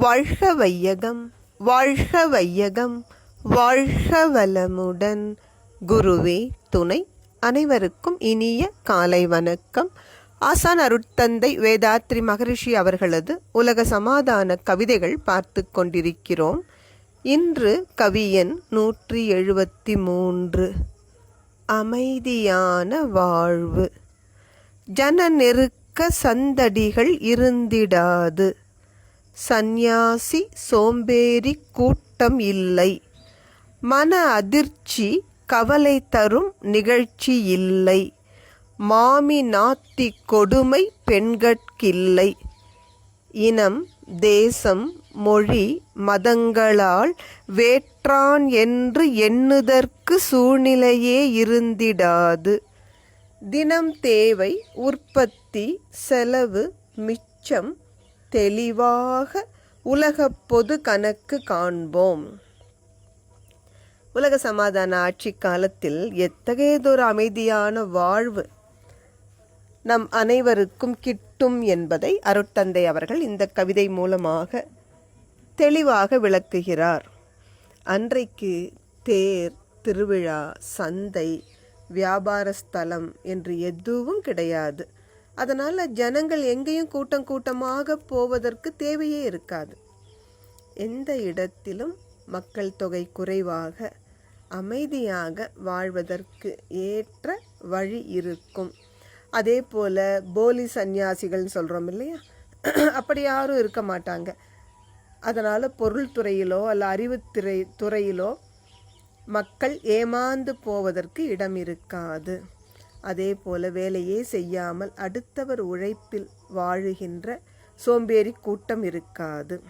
வாழ்க வையகம் வாழ்க வையகம் வாழ்க வளமுடன் குருவே துணை அனைவருக்கும் இனிய காலை வணக்கம். ஆசான் அருட்தந்தை வேதாத்ரி மகரிஷி அவர்களது உலக சமாதான கவிதைகள் பார்த்து கொண்டிருக்கிறோம். இன்று கவியன் நூற்றி எழுபத்தி மூன்று அமைதியான வாழ்வு. ஜன நெருக்க சந்தடிகள் இருந்திடாது. சந்நியாசி சோம்பேறி கூட்டம் இல்லை. மன அதிர்ச்சி கவலை தரும் நிகழ்ச்சி இல்லை. மாமி நாத்தி கொடுமை பெண்கட்கில்லை. இனம் தேசம் மொழி மதங்களால் வேற்றான் என்று எண்ணுதற்கு சூழ்நிலையே இருந்திடாது. தினம் தேவை உற்பத்தி செலவு மிச்சம் தெளிவாக உலகப் பொது கணக்கு காண்போம். உலக சமாதான ஆட்சி காலத்தில் எத்தகையதொரு அமைதியான வாழ்வு நம் அனைவருக்கும் கிட்டும் என்பதை அருட்தந்தை அவர்கள் இந்த கவிதை மூலமாக தெளிவாக விளக்குகிறார். அன்றைக்கு தேர் திருவிழா சந்தை வியாபார ஸ்தலம் என்று எதுவும் கிடையாது. அதனால் ஜனங்கள் எங்கேயும் கூட்டம் கூட்டமாக போவதற்கு தேவையே இருக்காது. எந்த இடத்திலும் மக்கள் தொகை குறைவாக அமைதியாக வாழ்வதற்கு ஏற்ற வழி இருக்கும். அதே போல் போலி சந்நியாசிகள்னு சொல்கிறோம் இல்லையா? அப்படி யாரும் இருக்க மாட்டாங்க. அதனால் பொருள் துறையிலோ அல்ல அறிவுத்துறை துறையிலோ மக்கள் ஏமாந்து போவதற்கு இடம் இருக்காது. அதே போல வேலையே செய்யாமல் அடுத்தவர் உழைப்பில் வாழுகின்ற சோம்பேறி கூட்டம் இருக்காது.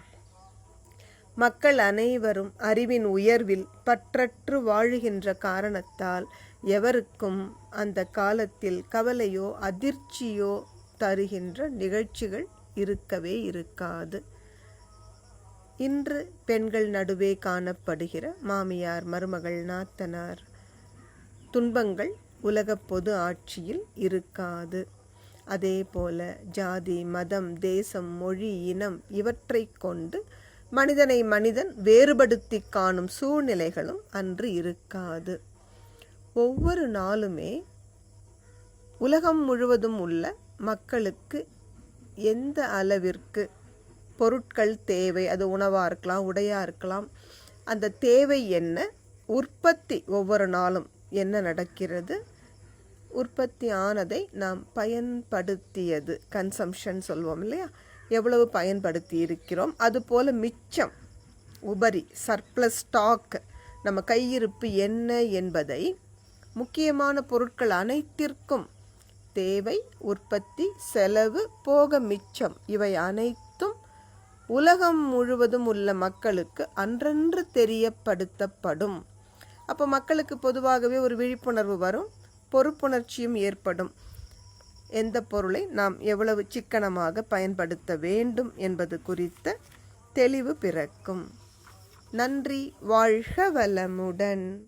மக்கள் அனைவரும் அறிவின் உயர்வில் பற்றற்று வாழுகின்ற காரணத்தால் எவருக்கும் அந்த காலத்தில் கவலையோ அதிர்ச்சியோ தருகின்ற நிகழ்ச்சிகள் இருக்கவே இருக்காது. இன்று பெண்கள் நடுவே காணப்படுகிற மாமியார் மருமகள் நாத்தனார் துன்பங்கள் உலக பொது ஆட்சியில் இருக்காது. அதே போல ஜாதி மதம் தேசம் மொழி இனம் இவற்றை கொண்டு மனிதனை மனிதன் வேறுபடுத்தி காணும் சூழ்நிலைகளும் அன்று இருக்காது. ஒவ்வொரு நாளுமே உலகம் முழுவதும் உள்ள மக்களுக்கு எந்த அளவிற்கு பொருட்கள் தேவை அது உணவாக இருக்கலாம் உடையாக இருக்கலாம் அந்த தேவை என்ன உற்பத்தி ஒவ்வொரு நாளும் என்ன நடக்கிறது? உற்பத்தி ஆனதை நாம் பயன்படுத்தியது. கன்சம்ஷன் சொல்வோம் இல்லையா? எவ்வளவு பயன்படுத்தி இருக்கிறோம் அதுபோல் மிச்சம் உபரி சர்ப்ளஸ் ஸ்டாக் நம்ம கையிருப்பு என்ன என்பதை முக்கியமான பொருட்கள் அனைத்திற்கும் தேவை உற்பத்தி செலவு போக மிச்சம். இவை அனைத்தும் உலகம் முழுவதும் உள்ள மக்களுக்கு அன்றன்று தெரியப்படுத்தப்படும். அப்போ மக்களுக்கு பொதுவாகவே ஒரு விழிப்புணர்வு வரும் பொறுப்புணர்ச்சியும் ஏற்படும். எந்த பொருளை நாம் எவ்வளவு சிக்கனமாக பயன்படுத்த வேண்டும் என்பது குறித்த தெளிவு பிறக்கும். நன்றி வாழ்க வளமுடன்.